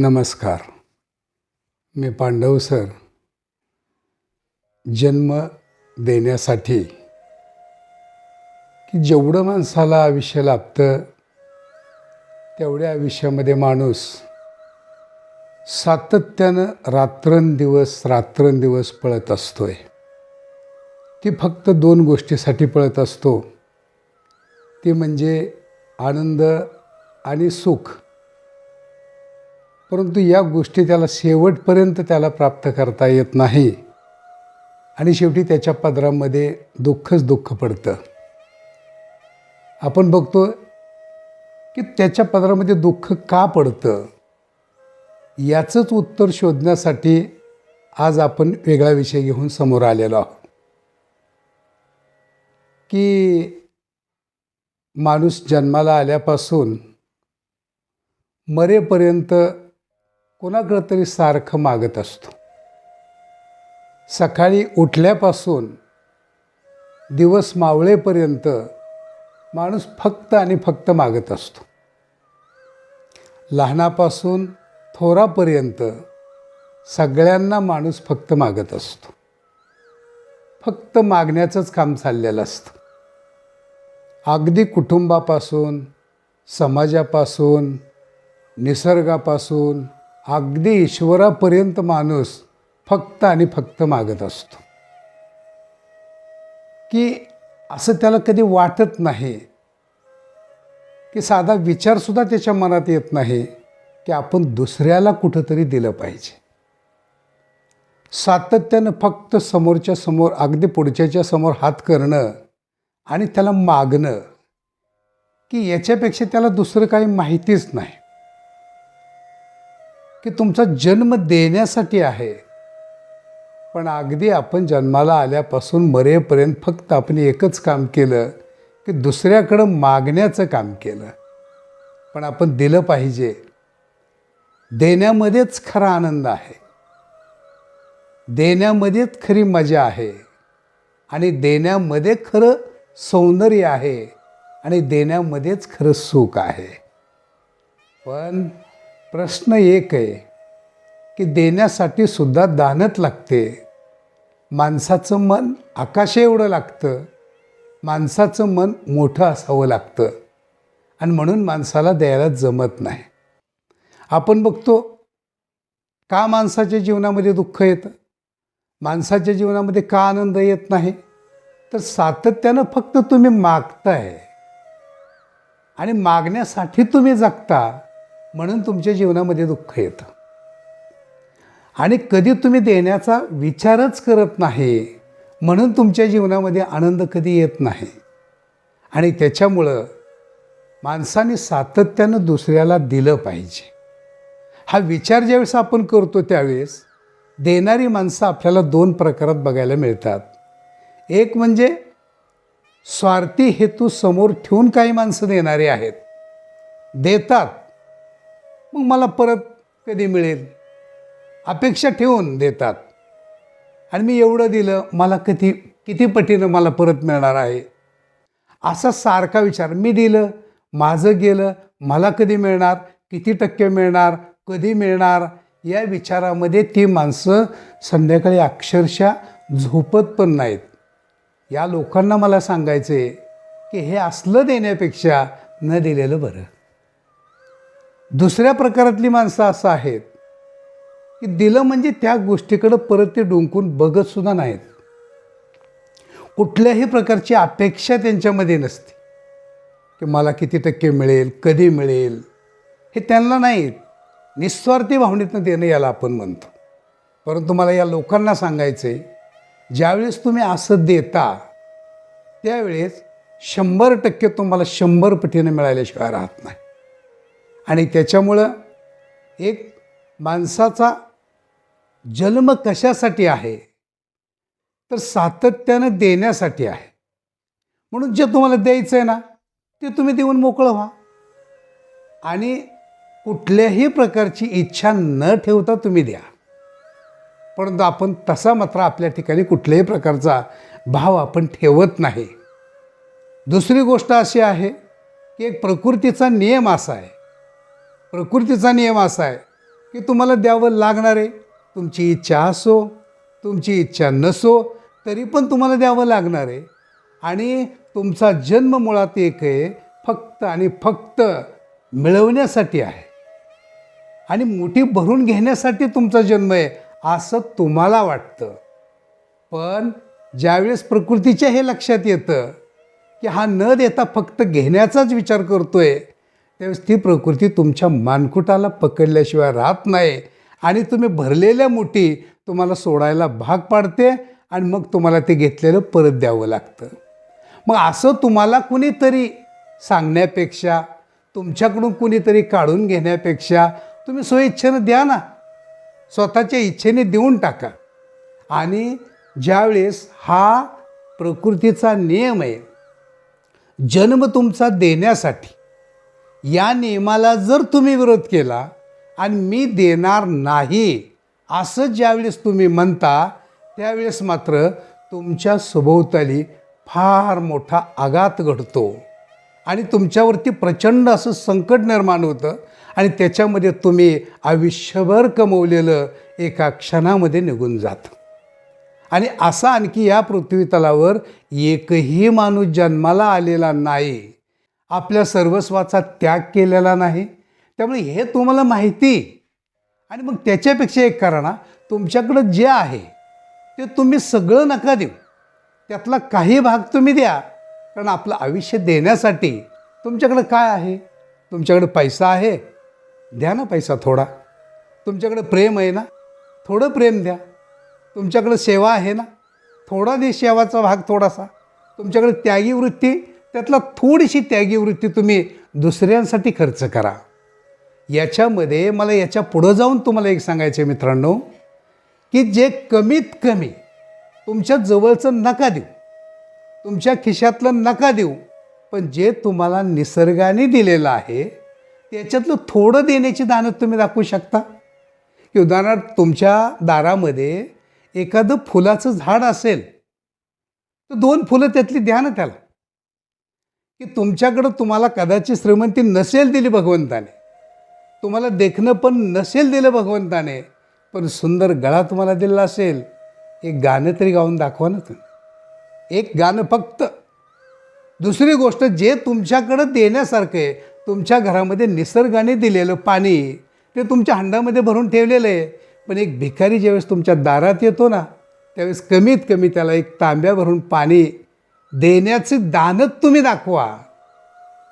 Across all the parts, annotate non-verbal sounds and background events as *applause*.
नमस्कार. मी पांडव सर. जन्म देण्यासाठी. की जेवढं माणसाला आयुष्य लाभतं तेवढ्या आयुष्यामध्ये माणूस सातत्यानं रात्रंदिवस रात्रंदिवस पळत असतोय. ती फक्त दोन गोष्टीसाठी पळत असतो. ती म्हणजे आनंद आणि सुख. परंतु या गोष्टी त्याला शेवटपर्यंत त्याला प्राप्त करता येत नाही. आणि शेवटी त्याच्या पदरामध्ये दुःखच दुःख पडतं. आपण बघतो की त्याच्या पदरामध्ये दुःख का पडतं? याचंच उत्तर शोधण्यासाठी आज आपण वेगळा विषय घेऊन समोर आलेलो आहोत. की माणूस जन्माला आल्यापासून मरेपर्यंत कोणाकडं तरी सारखं मागत असतो. सकाळी उठल्यापासून दिवस मावळेपर्यंत माणूस फक्त आणि फक्त मागत असतो. लहानापासून थोरापर्यंत सगळ्यांना माणूस फक्त मागत असतो. फक्त मागण्याचंच काम चाललेलं असतं. अगदी कुटुंबापासून समाजापासून निसर्गापासून अगदी ईश्वरापर्यंत माणूस फक्त आणि फक्त मागत असतो. की असं त्याला कधी वाटत नाही की साधा विचारसुद्धा त्याच्या मनात येत नाही की आपण दुसऱ्याला कुठंतरी दिलं पाहिजे. सातत्यानं फक्त समोरच्या समोर अगदी पुढच्याच्या समोर हात करणं आणि त्याला मागणं की याच्यापेक्षा त्याला दुसरं काही माहितीच नाही. की तुमचा जन्म देण्यासाठी आहे. पण अगदी आपण जन्माला आल्यापासून मरेपर्यंत फक्त आपण एकच काम केलं की दुसऱ्याकडं मागण्याचं काम केलं. पण आपण दिलं पाहिजे. देण्यामध्येच खरा आनंद आहे. देण्यामध्येच खरी मजा आहे. आणि देण्यामध्ये खरं सौंदर्य आहे. आणि देण्यामध्येच खरं सुख आहे. पण प्रश्न एक आहे की देण्यासाठी सुद्धा दानत लागते. माणसाचं मन आकाश एवढं लागतं. माणसाचं मन मोठं असावं लागतं. आणि म्हणून माणसाला द्यायला जमत नाही. आपण बघतो का माणसाच्या जीवनामध्ये दुःख येतं? माणसाच्या जीवनामध्ये का आनंद येत नाही? तर सातत्यानं फक्त तुम्ही मागताय. आणि मागण्यासाठी तुम्ही जगता. म्हणून तुमच्या जीवनामध्ये दुःख येतं. आणि कधी तुम्ही देण्याचा विचारच करत नाही म्हणून तुमच्या जीवनामध्ये आनंद कधी येत नाही. आणि त्याच्यामुळं माणसाने सातत्यानं दुसऱ्याला दिलं पाहिजे. हा विचार ज्यावेळेस आपण करतो त्यावेळेस देणारी माणसं आपल्याला दोन प्रकारात बघायला मिळतात. एक म्हणजे स्वार्थी हेतू समोर ठेवून काही माणसं देणारे आहेत. देतात मग मला परत कधी मिळेल? अपेक्षा ठेवून देतात. आणि मी एवढं दिलं मला कधी किती पटीनं मला परत मिळणार आहे? असा सारखा विचार मी दिलं माझं गेलं मला कधी मिळणार किती टक्के मिळणार कधी मिळणार या विचारामध्ये ती माणसं संध्याकाळी अक्षरशः झोपत पण नाहीत. या लोकांना मला सांगायचं आहे की हे असलं देण्यापेक्षा न दिलेलं बरं. दुसऱ्या प्रकारातली माणसं असं आहेत की दिलं म्हणजे त्या गोष्टीकडं परत ते डोंकून बघतसुद्धा नाहीत. कुठल्याही प्रकारची अपेक्षा त्यांच्यामध्ये नसते. की मला किती टक्के मिळेल कधी मिळेल हे त्यांना नाही निस्वार्थी भावनेतनं देणं याला आपण म्हणतो. परंतु मला या लोकांना सांगायचं आहे ज्यावेळेस तुम्ही असं देता त्यावेळेस शंभर टक्के तुम्हाला शंभर पटीनं मिळाल्याशिवाय राहत नाही. आणि त्याच्यामुळं एक माणसाचा जन्म कशासाठी आहे? तर सातत्यानं देण्यासाठी आहे. म्हणून जे तुम्हाला द्यायचं आहे ना ते तुम्ही देऊन मोकळं व्हा. आणि कुठल्याही प्रकारची इच्छा न ठेवता तुम्ही द्या. परंतु आपण तसा मात्र आपल्या ठिकाणी कुठल्याही प्रकारचा भाव आपण ठेवत नाही. दुसरी गोष्ट अशी आहे की एक प्रकृतीचा नियम असा आहे. प्रकृतीचा नियम असा आहे की तुम्हाला द्यावं लागणार आहे तुमची इच्छा असो तुमची इच्छा नसो तरी पण तुम्हाला द्यावं लागणार. आहे आणि तुमचा जन्म मुळात एक आहे फक्त आणि फक्त मिळवण्यासाठी आहे. आणि मोठी भरून घेण्यासाठी तुमचा जन्म आहे असं तुम्हाला वाटतं. पण ज्यावेळेस प्रकृतीच्या हे लक्षात येतं की हा न देता फक्त घेण्याचाच विचार करतो आहे त्यावेळेस ती प्रकृती तुमच्या मानकुटाला पकडल्याशिवाय राहत नाही. आणि तुम्ही भरलेल्या मुठी तुम्हाला सोडायला भाग पाडते आणि मग तुम्हाला ते घेतलेलं परत द्यावं लागतं. मग असं तुम्हाला कुणीतरी सांगण्यापेक्षा तुमच्याकडून कुणीतरी काढून घेण्यापेक्षा तुम्ही स्वइच्छेनं द्या ना. स्वतःच्या इच्छेने देऊन टाका. आणि ज्यावेळेस हा प्रकृतीचा नियम आहे जन्म तुमचा देण्यासाठी या नियमाला जर तुम्ही विरोध केला आणि मी देणार नाही असं ज्यावेळेस तुम्ही म्हणता त्यावेळेस मात्र तुमच्या सभोवताली फार मोठा आघात घडतो. आणि तुमच्यावरती प्रचंड असं संकट निर्माण होतं आणि त्याच्यामध्ये तुम्ही आयुष्यभर कमवलेलं एका क्षणामध्ये निघून जातं. आणि असा आणखी या पृथ्वीतलावर एकही माणूस जन्माला आलेला नाही. आपल्या सर्वस्वाचा त्याग केलेला नाही. त्यामुळे हे तुम्हाला माहिती. आणि मग त्याच्यापेक्षा एक करा ना तुमच्याकडं जे आहे ते तुम्ही सगळं नका देऊ. त्यातला काही भाग तुम्ही द्या. कारण आपलं आयुष्य देण्यासाठी तुमच्याकडं काय आहे? तुमच्याकडं पैसा आहे. द्या ना पैसा थोडा. तुमच्याकडं प्रेम आहे ना थोडं प्रेम द्या. तुमच्याकडं सेवा आहे ना थोडा दे सेवाचा भाग थोडासा. तुमच्याकडे त्यागी वृत्ती त्यातला थोडीशी त्यागी वृत्ती तुम्ही दुसऱ्यांसाठी खर्च करा. याच्यामध्ये मला याच्या पुढं जाऊन तुम्हाला एक सांगायचं आहे मित्रांनो की जे कमीत कमी तुमच्या जवळचं नका देऊ तुमच्या खिशातलं नका देऊ पण जे तुम्हाला निसर्गाने दिलेलं आहे त्याच्यातलं थोडं देण्याची दानं तुम्ही दाखवू शकता. की उदाहरणार्थ तुमच्या दारामध्ये एखादं फुलाचं झाड असेल तर दोन फुलं त्यातली द्या ना त्याला. की तुमच्याकडं तुम्हाला कदाचित श्रीमंती नसेल दिली भगवंताने. तुम्हाला देखणं पण नसेल दिलं भगवंताने. पण सुंदर गळा तुम्हाला दिलेला असेल एक गाणं तरी गाऊन दाखवा ना तुम्ही. एक गाणं फक्त. दुसरी गोष्ट जे तुमच्याकडं देण्यासारखं आहे तुमच्या घरामध्ये निसर्गाने दिलेलं पाणी ते तुमच्या हंडामध्ये भरून ठेवलेलं आहे पण एक भिकारी ज्यावेळेस तुमच्या दारात येतो ना त्यावेळेस कमीत कमी त्याला एक तांब्या भरून पाणी देण्याचे दानच तुम्ही दाखवा.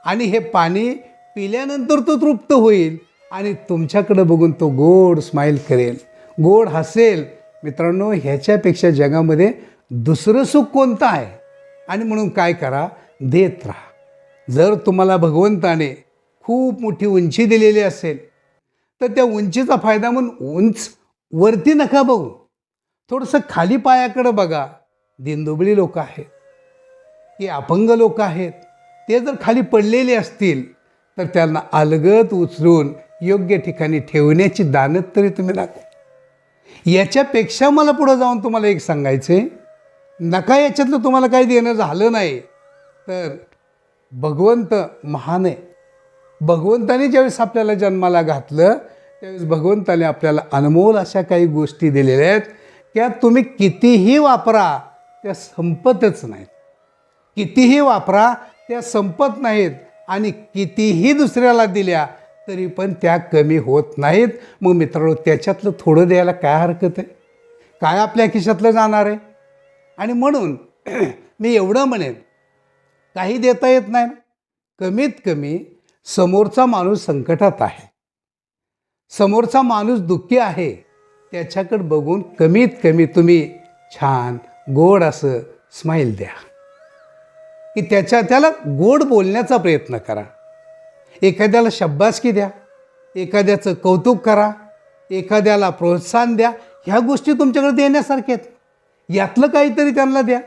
आणि हे पाणी पिल्यानंतर तो तृप्त होईल. आणि तुमच्याकडं बघून तो गोड स्माईल करेल. गोड हसेल. मित्रांनो ह्याच्यापेक्षा जगामध्ये दुसरं सुख कोणतं आहे? आणि म्हणून काय करा? देत राहा. जर तुम्हाला भगवंताने खूप मोठी उंची दिलेली असेल तर त्या उंचीचा फायदा म्हणून उंच वरती नका बघू. थोडंसं खाली पायाकडं बघा. दिनदुबळी लोक आहेत. की अपंग लोक आहेत. ते जर खाली पडलेले असतील तर त्यांना अलगद उचलून योग्य ठिकाणी ठेवण्याची दानत तरी तुम्ही दाखवा. याच्यापेक्षा मला पुढं जाऊन तुम्हाला एक सांगायचं आहे नका याच्यातलं तुम्हाला काही देणं झालं नाही तर भगवंत महान आहे. भगवंताने ज्यावेळेस आपल्याला जन्माला घातलं त्यावेळेस भगवंताने आपल्याला अनमोल अशा काही गोष्टी दिलेल्या आहेत. त्या तुम्ही कितीही वापरा त्या संपतच नाहीत. कितीही वापरा त्या संपत नाहीत आणि कितीही दुसऱ्याला दिल्या तरी पण त्या कमी होत नाहीत. मग मित्रांनो त्याच्यातलं थोडं द्यायला काय हरकत आहे? काय आपल्या खिशातलं जाणार आहे? आणि म्हणून *clears throat* मी एवढं म्हणेन काही देता येत नाही. कमीत कमी समोरचा माणूस संकटात आहे. समोरचा माणूस दुःखी आहे त्याच्याकडे बघून कमीत कमी तुम्ही छान गोड असं स्माईल द्या. की त्याच्या त्याला गोड बोलण्याचा प्रयत्न करा. एखाद्याला शब्बासकी द्या एखाद्याचं कौतुक करा एखाद्याला प्रोत्साहन द्या ह्या गोष्टी तुमच्याकडे देण्यासारख्या आहेत. यातलं काहीतरी त्यांना द्या.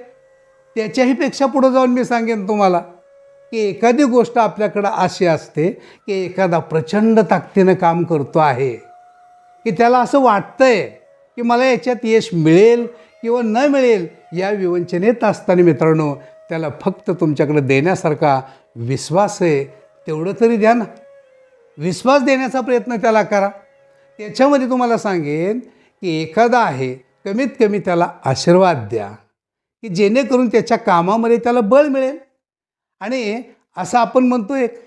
त्याच्याही पेक्षा पुढं जाऊन मी सांगेन तुम्हाला की एखादी गोष्ट आपल्याकडं अशी असते की एखादा प्रचंड ताकदीनं काम करतो आहे की त्याला असं वाटतं आहे की मला याच्यात यश मिळेल किंवा न मिळेल या विवंचनेत असताना मित्रांनो त्याला फक्त तुमच्याकडे देण्यासारखा विश्वास आहे तेवढं तरी द्या ना. विश्वास देण्याचा प्रयत्न त्याला करा. त्याच्यामध्ये तुम्हाला सांगेन की एखादा आहे कमीत कमी त्याला आशीर्वाद द्या की जेणेकरून त्याच्या कामामध्ये त्याला बळ मिळेल. आणि असं आपण म्हणतो एक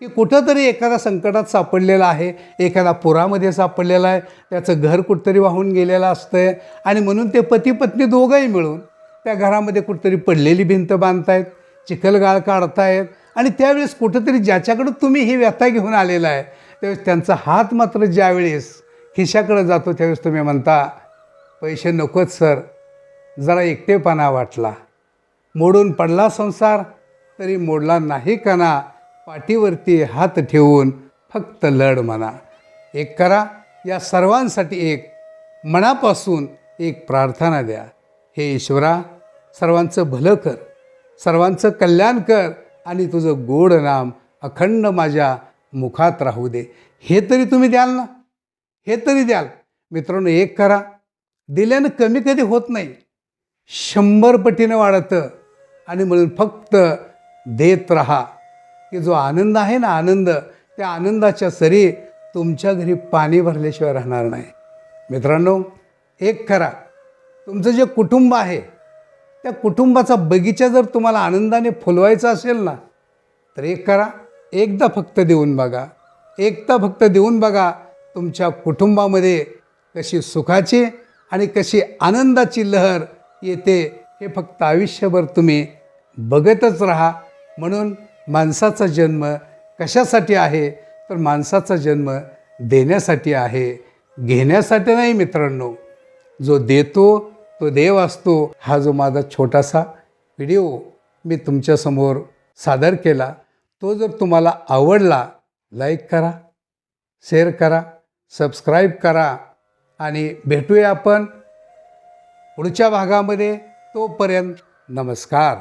की कुठंतरी एखादा संकटात सापडलेला आहे एखादा पुरामध्ये सापडलेला आहे त्याचं घर कुठंतरी वाहून गेलेलं असतं आणि म्हणून ते पती पत्नी दोघंही मिळून त्या घरामध्ये कुठंतरी पडलेली भिंत बांधतायत चिखलगाळ काढतायत आणि त्यावेळेस कुठंतरी ज्याच्याकडं तुम्ही ही व्यथा घेऊन आलेला आहे त्यावेळेस त्यांचा हात मात्र ज्यावेळेस खिशाकडं जातो त्यावेळेस तुम्ही म्हणता पैसे नकोच सर. जरा एकटेपणा वाटला. मोडून पडला संसार तरी मोडला नाही कणा. पाठीवरती हात ठेवून फक्त लढ म्हणा. एक करा. या सर्वांसाठी एक मनापासून एक प्रार्थना द्या. हे ईश्वरा सर्वांचं भलं कर सर्वांचं कल्याण कर आणि तुझं गोड नाम अखंड माझ्या मुखात राहू दे. हे तरी तुम्ही द्याल ना? हे तरी द्याल. मित्रांनो एक करा. दिल्यानं कमी कधी होत नाही. शंभर पटीनं वाढतं आणि म्हणून फक्त देत राहा. की जो आनंद आहे ना आनंद त्या आनंदाच्या सरी तुमच्या घरी पाणी भरल्याशिवाय राहणार नाही. मित्रांनो एक करा. तुमचं जे कुटुंब आहे त्या कुटुंबाचा बगीचा जर तुम्हाला आनंदाने फुलवायचा असेल ना तर एक करा. एकदा फक्त देऊन बघा. एकदा फक्त देऊन बघा तुमच्या कुटुंबामध्ये कशी सुखाची आणि कशी आनंदाची लहर येते हे फक्त आयुष्यभर तुम्ही बघतच राहा. म्हणून माणसाचा जन्म कशासाठी आहे? तर माणसाचा जन्म देण्यासाठी आहे. घेण्यासाठी नाही मित्रांनो. जो देतो तो देव असतो. हा जो माझा छोटासा व्हिडिओ मी तुमच्यासमोर सादर केला तो जर तुम्हाला आवडला लाईक करा शेअर करा सबस्क्राईब करा आणि भेटूया आपण पुढच्या भागामध्ये. तोपर्यंत नमस्कार.